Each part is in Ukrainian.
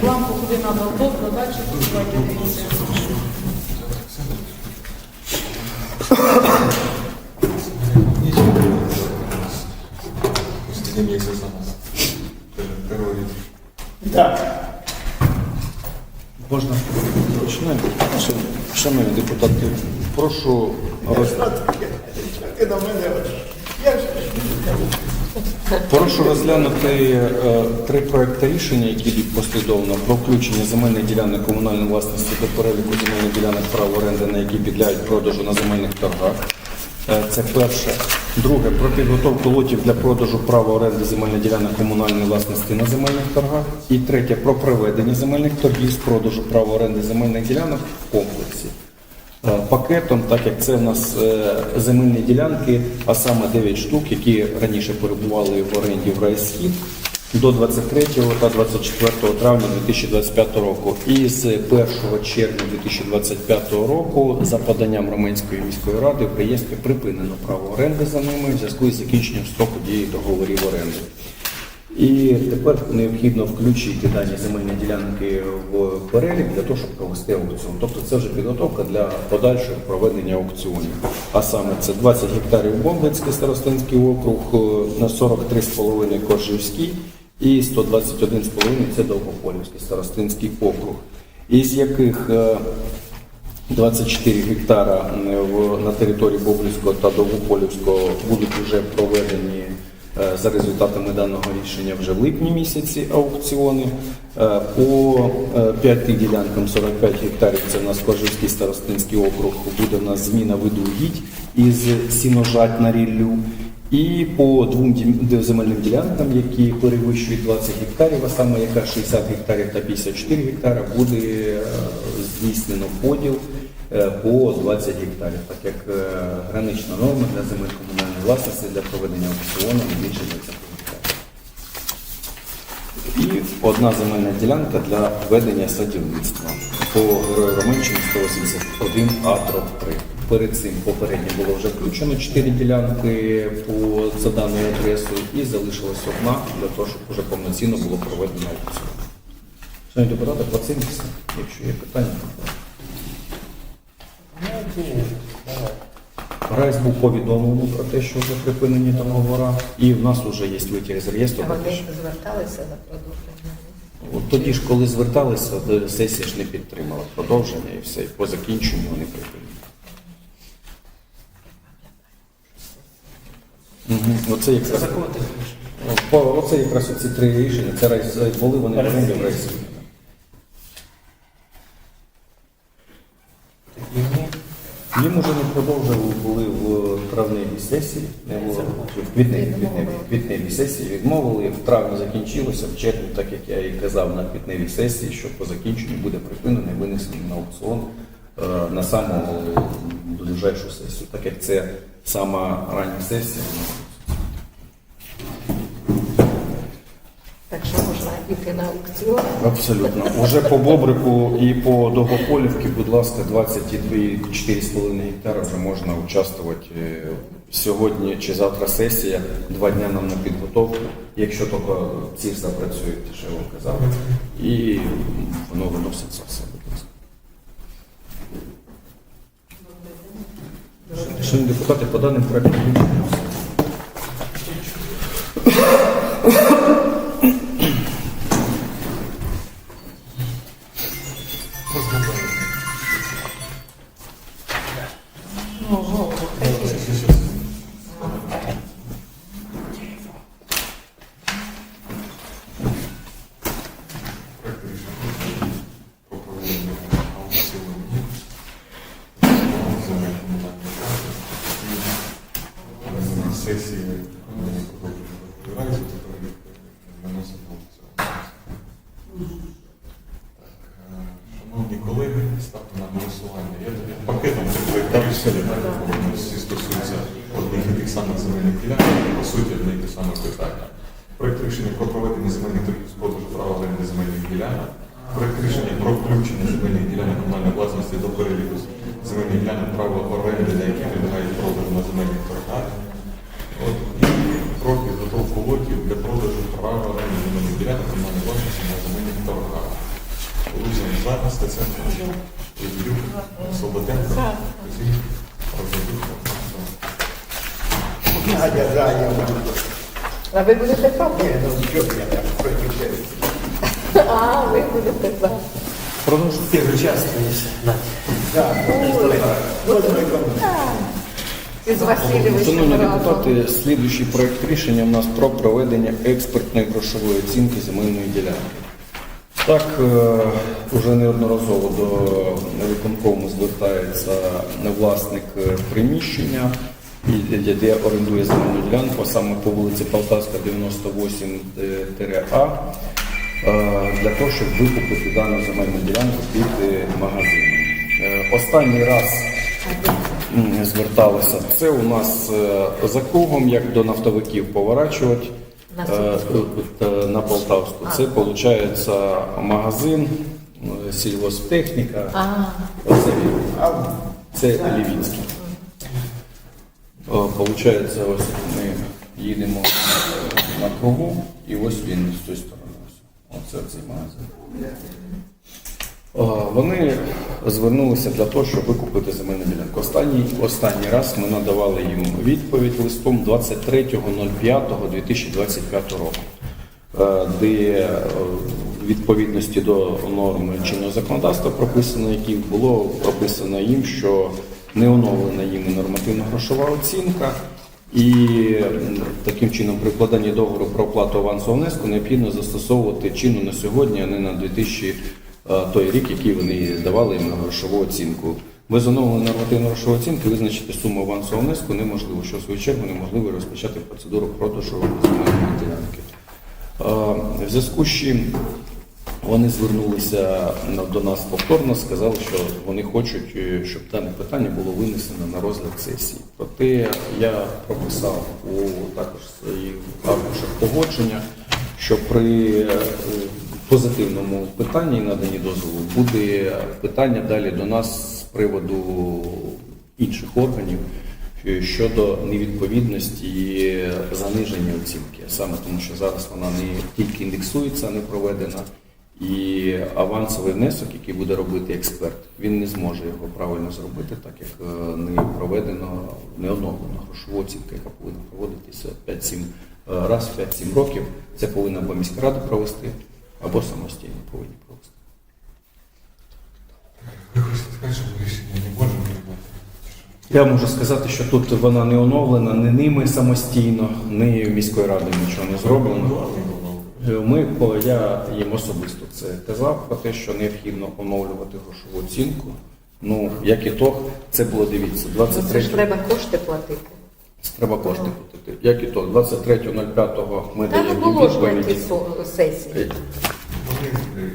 план, куди треба вдох, додачі, давайте дивіться. Так. Можна почнемо? Шановні депутати, прошу роз... Ти до мене. Я ж прошу розглянути е, три проекти рішення, які йдуть послідовно про включення земельних ділянок комунальної власності до переліку земельних ділянок прав оренди, на які підлягають продажу на земельних торгах. Е, Це перше. Друге про підготовку лотів для продажу права оренди земельних ділянок комунальної власності на земельних торгах. І третє про проведення земельних торгів з продажу права оренди земельних ділянок в комплексі. Е, Пакетом, так як це в нас е, земельні ділянки, а саме 9 штук, які раніше перебували в оренді в райсхід до 23 та 24 травня 2025 року. І з 1 червня 2025 року за поданням Роменської міської ради в реєстрі припинено право оренди за ними в зв'язку із закінченням строку дії договорів оренди. І тепер необхідно включити дані земельні ділянки в перелік для того, щоб провести аукціон. Тобто це вже підготовка для подальшого проведення аукціонів. А саме це 20 гектарів Бомбинський старостинський округ, е, на 43,5 Коржівський і 121,5 це Довгополівський старостинський округ. Із яких е, 24 гектара е, на території Бобрівського та Довгополівського будуть вже проведені е, за результатами даного рішення вже в липні місяці аукціони. Е, По е, п'яти ділянкам 45 гектарів, це в нас Коржівський старостинський округ, буде в нас зміна виду угідь із сіножать на ріллю. І по двом земельним ділянкам, які перевищують 20 гектарів, а саме яка 60 гектарів та 54 гектара, буде е, здійснено поділ е, по 20 гектарів, так як е, гранична норма для земель комунальної власності для проведення аукціону більше 20 гектарів. І одна земельна ділянка для ведення садівництва по Герою Романчині 181 А 3. Перед цим попередньо було вже включено 4 ділянки по за даною адресою і залишилась одна для того, щоб вже повноцінно було проведено аукціон. Шановні депутати, по цим. Якщо є питання, Райс був повідомлений про те, що вже припинені договора, і в нас вже є витяг з реєстру. А Вони зверталися за продовження. От тоді ж, коли зверталися, сесія ж не підтримала продовження і все, і по закінченню вони припинили. Угу. Оце якраз, оце якраз оці три рішення, це райс, були вони в оренді в райсі. Їм уже не продовжили, були в травневій сесії, не було, в квітневій, квітневій, квітневій сесії відмовили, в травні закінчилося, в червні, так як я і казав на квітневій сесії, що по закінченню буде припинено і винесено на аукціон е, на саму ближайшу сесію, так як це сама рання сесія. Так що можна йти на аукціон. Абсолютно. Уже по Бобрику і по Довгополівці, будь ласка, 22,4,5 гектара вже можна участвувати. Е, Сьогодні чи завтра сесія, два дня нам на підготовку, якщо тільки ці запрацюють, що я вам казав. І воно виноситься все, будь ласка. Шановні депутати, по даним проектам пакетом рішення, всі стосуються одних і тих самих земельних ділянок, по суті, одних і тих самих питань. Проект рішення про проведення земельних торгів з продажу права оренди земельних ділянок. Проект рішення про включення земельних ділянок комунальної власності до переліку земельних ділянок права оренди, на які підлягають продажу на земельних торгах. От, і про підготовку лотів для продажу права оренди земельних ділянок комунальної власності на земельних торгах. За, Стеценко, Ігорюк, Слободенко, Кузій, Розумюк, Надя, да, я буду. А ви будете проти? Ні, ну що я там проти? А, ви будете за. Продовжуйте. Так. Із Шановні разом. депутати, слідуючий проект рішення у нас про проведення експертної грошової оцінки земельної ділянки. Так, е, уже неодноразово до виконкому звертається власник е, приміщення, де орендує земельну ділянку, саме по вулиці Полтавська, 98-А, е, для того, щоб викупити дану земельну ділянку під магазин. Останній раз зверталися. Це у нас за кругом, як до нафтовиків поворачувати На е, е, на Полтавську. Це виходить магазин, е, сільгосптехніка. А, Оце. Це Лівінський. Получається, ось ми їдемо е, на кругу, і ось він з тої сторони. Оце цей магазин. Вони звернулися для того, щоб викупити земельну ділянку. Останній, останній раз ми надавали їм відповідь листом 23.05.2025 року, е, де е, в відповідності до норм чинного законодавства прописано, які було прописано їм, що не оновлена їм нормативна грошова оцінка. І таким чином при вкладанні договору про оплату авансового внеску необхідно застосовувати чину на сьогодні, а не на 2000 е, той рік, який вони давали їм на грошову оцінку. Без оновлення нормативної грошової оцінки визначити суму авансового внеску неможливо, що в свою чергу неможливо розпочати процедуру продажу земельної ділянки. Е, В зв'язку з чим вони звернулися до нас повторно, сказали, що вони хочуть, е, щоб дане питання було винесено на розгляд сесії. Проте я прописав у також своїх аркушах погодження, що при е, позитивному питанні наданні дозволу буде питання далі до нас з приводу інших органів е, щодо невідповідності і заниження оцінки. Саме тому, що зараз вона не тільки індексується, не проведена, і авансовий внесок, який буде робити експерт, він не зможе його правильно зробити, так як е, не проведено, не оновлена грошова оцінка, яка повинна проводитися 5-7 е, раз в 5-7 років. Це повинна міська рада провести, або самостійно повинні провести. Ви хочете сказати, що ми рішення не можемо приймати? Я можу сказати, що тут вона не оновлена, не ними самостійно, ні міською радою нічого не зроблено. Е, Ми, я їм особисто це казав про те, що необхідно оновлювати грошову оцінку. Ну, як і то, це було дивіться, ну, це 23 ж треба кошти платити. Треба кошти платити. Як і то, 23.05 ми Та не даємо їм було ж на відповіді. со- сесії.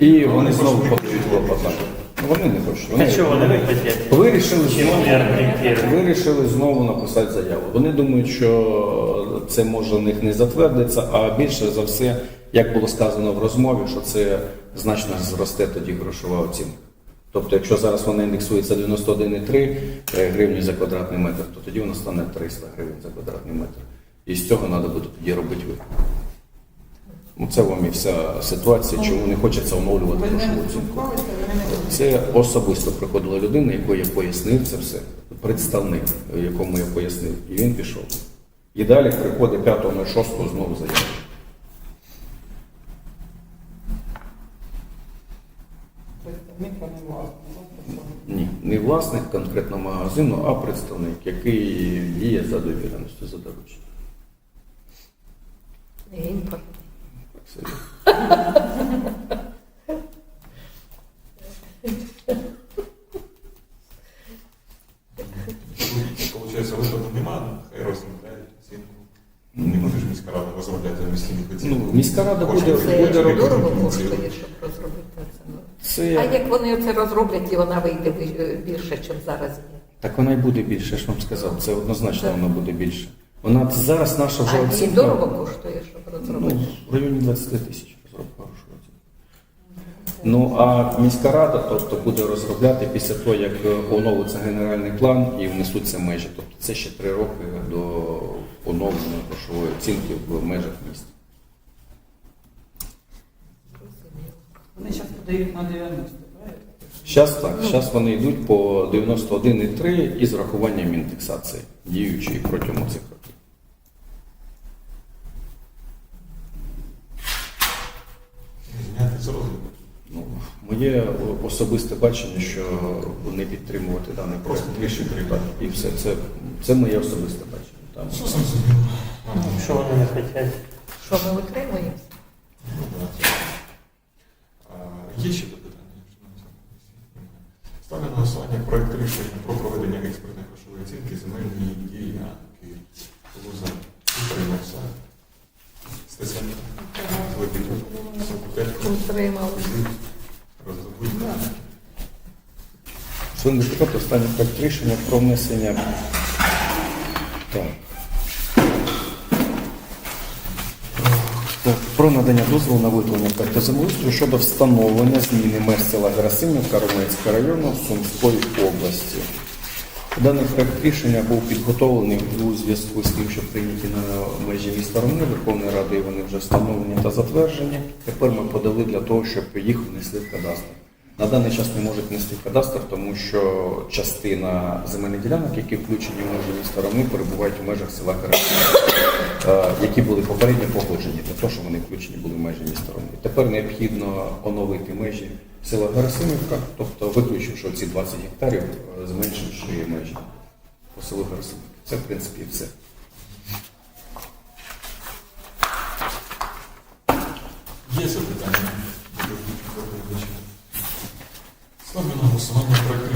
І вони знову подають клопотання. Ну, Вони не хочуть. Вони чого вони не хотять? вирішили знову, вирішили знову написати заяву. Вони думають, що це може в них не затвердиться, а більше за все, як було сказано в розмові, що це значно зросте тоді грошова оцінка. Тобто, якщо зараз вона індексується 91,3 гривні за квадратний метр, то тоді вона стане 300 гривень за квадратний метр. І з цього треба буде тоді робити вихід. Ну, це вам і вся ситуація, чому не хочеться оновлювати грошову оцінку. Це особисто приходила людина, яку я пояснив це все, представник, якому я пояснив, і він пішов. І далі приходить 5.06 знову заява. Не власник. Ні, не власник конкретно магазину, а представник, який діє за довіреністю, за дорученням. Получається, виходу немає, ну, хай розробляють оцінку. Не можеш міська рада розробляти оцінку. Ну, міська рада буде- буде робити дорого робити. коштує, щоб розробити це. ну. А як вони це розроблять, і вона вийде більше, ніж зараз є. так вона й буде більше, я ж вам сказав. Це однозначно вона буде більше. Вона зараз наша вже А і дорого коштує, щоб Ну, розробити. в районі 20 тисяч розробка грошової. Ну а міська рада, тобто буде розробляти після того, як е, оновиться генеральний план і внесуться межі. Тобто це ще три роки до оновлення грошової оцінки в межах міста. Вони зараз на 90, правильно? Зараз так, зараз вони йдуть по 91,3 із врахуванням індексації, діючої протягом цих років. Зняти з розгляду. Ну, моє особисте бачення, що не підтримувати даний проект рішення так, і все. Це, це моє особисте бачення. Там. Що вони не хочуть? Що ми утримуємося? Ну, да. А, Є ще запитання? Ставлю на голосування проект рішення про проведення експертної грошової оцінки земельної ділянки. Луза утримався. Стеценко. Лебедюк. Сокутенко. Утрималися. Останній проект рішення про внесення. Так. Так, Про надання дозволу на виявлення проекту щодо встановлення зміни меж села Герасимівка Романського району Сумської області. Даний проект рішення був підготовлений у зв'язку з тим, що прийняті на межі міста Ромни Верховною Радою вони вже встановлені та затверджені. Тепер ми подали для того, щоб їх внесли в кадастр. На даний час не можуть внести в кадастр, тому що частина земельних ділянок, які включені в межі міста Ромни, перебувають у межах села е, які були попередньо погоджені того, щоб вони включені були в межі міста. Тепер необхідно оновити межі села Герасимівка, тобто виключивши ці 20 гектарів, е, зменшивши межі по селу Герасимівка. Це, в принципі, все. Є запитання? Ставлю на голосування проект